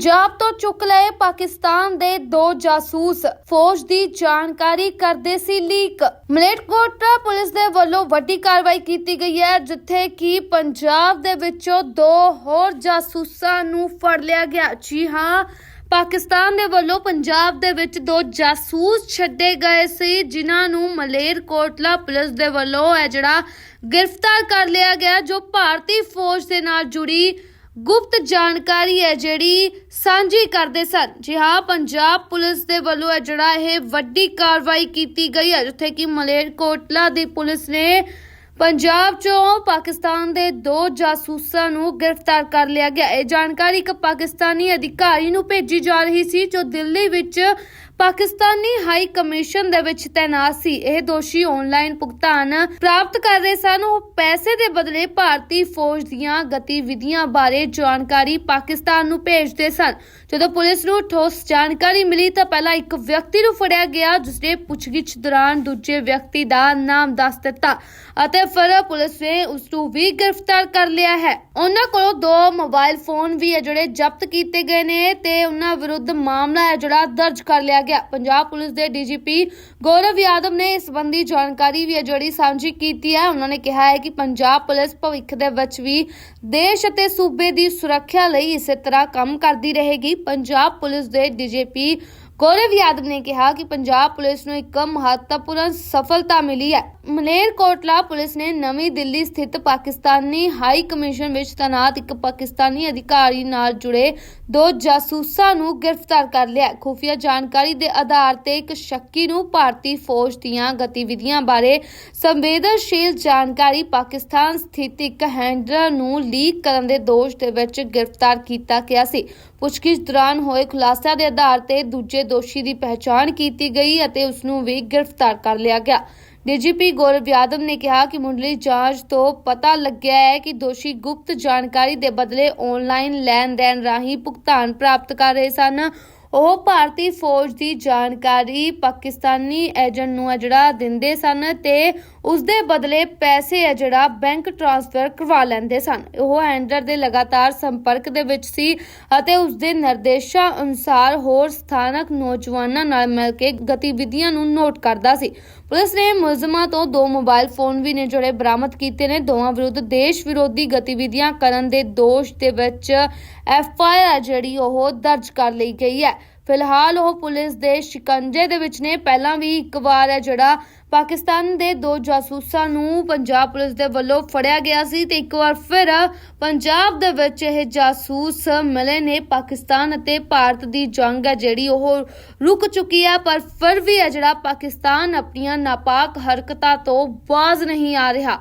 ਪੰਜਾਬ ਤੋਂ ਚੁੱਕ ਲਏ ਪਾਕਿਸਤਾਨ ਦੇ ਦੋ ਜਾਸੂਸ। ਫੌਜ ਦੀ ਜਾਣਕਾਰੀ ਕਰਦੇ ਸੀ ਲੀਕ। ਮਲੇਟਕੋਟਰਾ ਪੁਲਿਸ ਦੇ ਵੱਲੋਂ ਵੱਡੀ ਕਾਰਵਾਈ ਕੀਤੀ ਗਈ ਹੈ, ਜਿੱਥੇ ਕਿ ਪੰਜਾਬ ਦੇ ਵਿੱਚੋਂ ਦੋ ਹੋਰ ਜਾਸੂਸਾਂ ਨੂੰ ਫੜ ਲਿਆ ਗਿਆ। ਜੀ ਹਾਂ, ਪਾਕਿਸਤਾਨ ਦੇ ਵੱਲੋਂ ਪੰਜਾਬ ਦੇ ਵਿੱਚ ਦੋ ਜਾਸੂਸ ਛੱਡੇ ਗਏ ਸੀ, ਜਿਨ੍ਹਾਂ ਨੂੰ ਮਲੇਰਕੋਟਲਾ ਪੁਲਿਸ ਦੇ ਵੱਲੋਂ ਹੈ ਜਿਹੜਾ ਗ੍ਰਿਫਤਾਰ ਕਰ ਲਿਆ ਗਿਆ, ਜੋ ਭਾਰਤੀ ਫੌਜ ਦੇ ਨਾਲ ਜੁੜੀ ਗੁਪਤ ਜਾਣਕਾਰੀ ਹੈ ਜਿਹੜੀ ਸਾਂਝੀ ਕਰਦੇ ਸਨ। ਜੀ ਹਾਂ, ਪੰਜਾਬ ਪੁਲਿਸ ਦੇ ਵੱਲੋਂ ਇਹ ਜਿਹੜਾ ਇਹ ਵੱਡੀ ਕਾਰਵਾਈ ਕੀਤੀ ਗਈ ਹੈ, ਜਿੱਥੇ ਕਿ ਮਲੇਰਕੋਟਲਾ ਦੀ ਪੁਲਿਸ ਨੇ ਪੰਜਾਬ ਚੋਂ ਪਾਕਿਸਤਾਨ ਦੇ ਦੋ ਜਾਸੂਸਾਂ ਨੂੰ ਗ੍ਰਿਫਤਾਰ ਕਰ ਲਿਆ ਗਿਆ। ਇਹ ਜਾਣਕਾਰੀ ਇੱਕ ਪਾਕਿਸਤਾਨੀ ਅਧਿਕਾਰੀ ਨੂੰ ਭੇਜੀ ਜਾ ਰਹੀ ਸੀ, ਜੋ ਦਿੱਲੀ ਵਿੱਚ ਪਾਕਿਸਤਾਨੀ ਹਾਈ ਕਮਿਸ਼ਨ ਦੇ ਵਿੱਚ ਤੈਨਾਤ ਸੀ। ਇਹ ਦੋਸ਼ੀ ਆਨਲਾਈਨ ਭੁਗਤਾਨ ਪ੍ਰਾਪਤ ਕਰ ਰਹੇ ਸਨ। ਉਹ ਪੈਸੇ ਦੇ ਬਦਲੇ ਭਾਰਤੀ ਫੌਜ ਦੀਆਂ ਗਤੀਵਿਧੀਆਂ ਬਾਰੇ ਜਾਣਕਾਰੀ ਪਾਕਿਸਤਾਨ ਨੂੰ ਭੇਜਦੇ ਸਨ। ਜਦੋਂ ਪੁਲਿਸ ਨੂੰ ਠੋਸ ਜਾਣਕਾਰੀ ਮਿਲੀ ਤਾਂ ਪਹਿਲਾਂ ਇੱਕ ਵਿਅਕਤੀ ਨੂੰ ਫੜਿਆ ਗਿਆ, ਜਿਸਨੇ ਪੁੱਛਗਿੱਛ ਦੌਰਾਨ ਦੂਜੇ ਵਿਅਕਤੀ ਦਾ ਨਾਮ ਦੱਸ ਦਿੱਤਾ ਅਤੇ ਫਿਰ ਪੁਲਿਸ ਨੇ ਉਸ ਨੂੰ ਵੀ ਗ੍ਰਿਫਤਾਰ ਕਰ ਲਿਆ ਹੈ। ਉਹਨਾਂ ਕੋਲੋਂ ਦੋ ਮੋਬਾਈਲ ਫੋਨ ਵੀ ਹੈ ਜਿਹੜੇ ਜ਼ਬਤ ਕੀਤੇ ਗਏ ਨੇ ਤੇ ਉਹਨਾਂ ਵਿਰੁੱਧ ਮਾਮਲਾ ਹੈ ਜਿਹੜਾ ਦਰਜ ਕਰ ਲਿਆ ਗਿਆ। ਪੰਜਾਬ ਪੁਲਿਸ ਦੇ ਡੀਜੀਪੀ ਗੌਰਵ ਯਾਦਵ ਨੇ ਇਸ ਸੰਬੰਧੀ ਜਾਣਕਾਰੀ ਵੀ ਹੈ ਜਿਹੜੀ ਸਾਂਝੀ ਕੀਤੀ ਹੈ। ਉਹਨਾਂ ਨੇ ਕਿਹਾ ਹੈ ਕਿ ਪੰਜਾਬ ਪੁਲਿਸ ਭਵਿੱਖ ਦੇ ਵਿੱਚ ਵੀ ਦੇਸ਼ ਅਤੇ ਸੂਬੇ ਦੀ ਸੁਰੱਖਿਆ ਲਈ ਇਸੇ ਤਰ੍ਹਾਂ ਕੰਮ ਕਰਦੀ ਰਹੇਗੀ। ਪੰਜਾਬ ਪੁਲਿਸ ਦੇ ਡੀਜੀਪੀ ਗੌਰਵ ਯਾਦਵ ਨੇ ਕਿਹਾ ਕਿ ਪੰਜਾਬ ਪੁਲਿਸ ਨੂੰ ਇੱਕ ਮਹੱਤਵਪੂਰਨ ਸਫਲਤਾ ਮਿਲੀ ਹੈ। ਮਲੇਰਕੋਟਲਾ ਪੁਲਿਸ ਨੇ ਨਵੀਂ ਦਿੱਲੀ ਸਥਿਤ ਪਾਕਿਸਤਾਨੀ ਹਾਈ ਕਮਿਸ਼ਨ ਵਿੱਚ ਤੈਨਾਤ ਇੱਕ ਪਾਕਿਸਤਾਨੀ ਅਧਿਕਾਰੀ ਨਾਲ ਜੁੜੇ ਦੋ ਜਾਸੂਸਾਂ ਨੂੰ ਗ੍ਰਿਫਤਾਰ ਕਰ ਲਿਆ ਖੁਫੀਆ ਜਾਣਕਾਰੀ ਦੇ ਆਧਾਰ ਤੇ ਇੱਕ ਸ਼ੱਕੀ ਨੂੰ ਭਾਰਤੀ ਫੌਜ ਦੀਆਂ ਗਤੀਵਿਧੀਆਂ ਬਾਰੇ ਸੰਵੇਦਨਸ਼ੀਲ ਜਾਣਕਾਰੀ ਪਾਕਿਸਤਾਨ ਸਥਿਤ ਇੱਕ ਹੈਂਡਲਰ ਨੂੰ ਲੀਕ ਕਰਨ ਦੇ ਦੋਸ਼ ਦੇ ਵਿੱਚ ਗ੍ਰਿਫਤਾਰ ਕੀਤਾ ਗਿਆ ਸੀ। ਪੁੱਛਗਿੱਛ ਦੌਰਾਨ ਹੋਏ ਖੁਲਾਸਿਆਂ ਦੇ ਆਧਾਰ ਤੇ ਦੂਜੇ ਦੋਸ਼ੀ ਦੀ ਪਹਿਚਾਣ ਕੀਤੀ ਗਈ ਅਤੇ ਉਸ ਨੂੰ ਵੀ ਗ੍ਰਿਫਤਾਰ ਕਰ ਲਿਆ ਗਿਆ। ਡੀਜੀਪੀ ਗੌਰਵ ਯਾਦਵ ਨੇ ਕਿਹਾ ਕਿ ਮੁੱਢਲੀ ਜਾਂਚ ਤੋਂ ਪਤਾ ਲੱਗਿਆ ਹੈ ਕਿ ਦੋਸ਼ੀ ਗੁਪਤ ਜਾਣਕਾਰੀ ਦੇ ਬਦਲੇ ਆਨਲਾਈਨ ਲੈਣ-ਦੇਣ ਰਾਹੀਂ ਭੁਗਤਾਨ ਪ੍ਰਾਪਤ ਕਰ ਰਹੇ ਸਨ। ਉਹ ਭਾਰਤੀ ਫੌਜ ਦੀ ਜਾਣਕਾਰੀ ਪਾਕਿਸਤਾਨੀ ਏਜੰਟ ਨੂੰ ਹੈ ਜਿਹੜਾ ਦਿੰਦੇ ਸਨ ਤੇ ਉਸ ਦੇ ਬਦਲੇ ਪੈਸੇ ਹੈ ਜਿਹੜਾ ਬੈਂਕ ਟ੍ਰਾਂਸਫਰ ਕਰਵਾ ਲੈਂਦੇ ਸਨ। ਉਹ ਹੈਂਡਲਰ ਦੇ ਲਗਾਤਾਰ ਸੰਪਰਕ ਦੇ ਵਿੱਚ ਸੀ ਅਤੇ ਉਸ ਦੇ ਨਿਰਦੇਸ਼ਾਂ ਅਨੁਸਾਰ ਹੋਰ ਸਥਾਨਕ ਨੌਜਵਾਨਾਂ ਨਾਲ ਮਿਲ ਕੇ ਗਤੀਵਿਧੀਆਂ ਨੂੰ ਨੋਟ ਕਰਦਾ ਸੀ। ਪੁਲਿਸ ਨੇ ਮੁਲਜ਼ਮਾਂ ਤੋਂ ਦੋ ਮੋਬਾਈਲ ਫੋਨ ਵੀ ਨੇ ਜਿਹੜੇ ਬਰਾਮਦ ਕੀਤੇ ਨੇ। ਦੋਵਾਂ ਵਿਰੁੱਧ ਦੇਸ਼ ਵਿਰੋਧੀ ਗਤੀਵਿਧੀਆਂ ਕਰਨ ਦੇ ਦੋਸ਼ ਦੇ ਵਿੱਚ ਐਫ ਆਈ ਆਰ ਜਿਹੜੀ ਉਹ ਦਰਜ ਕਰ ਲਈ ਗਈ ਹੈ। ਫਿਲਹਾਲ ਉਹ ਪੁਲਿਸ ਦੇ ਸ਼ਿਕੰਜੇ ਦੇ ਵਿੱਚ ਨੇ। ਪਹਿਲਾਂ ਵੀ ਇੱਕ ਵਾਰ ਹੈ ਜਿਹੜਾ ਪਾਕਿਸਤਾਨ ਦੇ ਦੋ ਜਾਸੂਸਾਂ ਨੂੰ ਪੰਜਾਬ ਪੁਲਿਸ ਦੇ ਵੱਲੋਂ ਫੜਿਆ ਗਿਆ ਸੀ ਤੇ ਇੱਕ ਵਾਰ ਫਿਰ ਪੰਜਾਬ ਦੇ ਵਿੱਚ ਇਹ ਜਾਸੂਸ ਮਿਲੇ ਨੇ। ਪਾਕਿਸਤਾਨ ਅਤੇ ਭਾਰਤ ਦੀ ਜੰਗ ਹੈ ਜਿਹੜੀ ਉਹ ਰੁਕ ਚੁੱਕੀ ਹੈ ਪਰ ਫਿਰ ਵੀ ਹੈ ਜਿਹੜਾ ਪਾਕਿਸਤਾਨ ਆਪਣੀਆਂ ਨਾਪਾਕ ਹਰਕਤਾਂ ਤੋਂ ਬਾਜ਼ ਨਹੀਂ ਆ ਰਿਹਾ।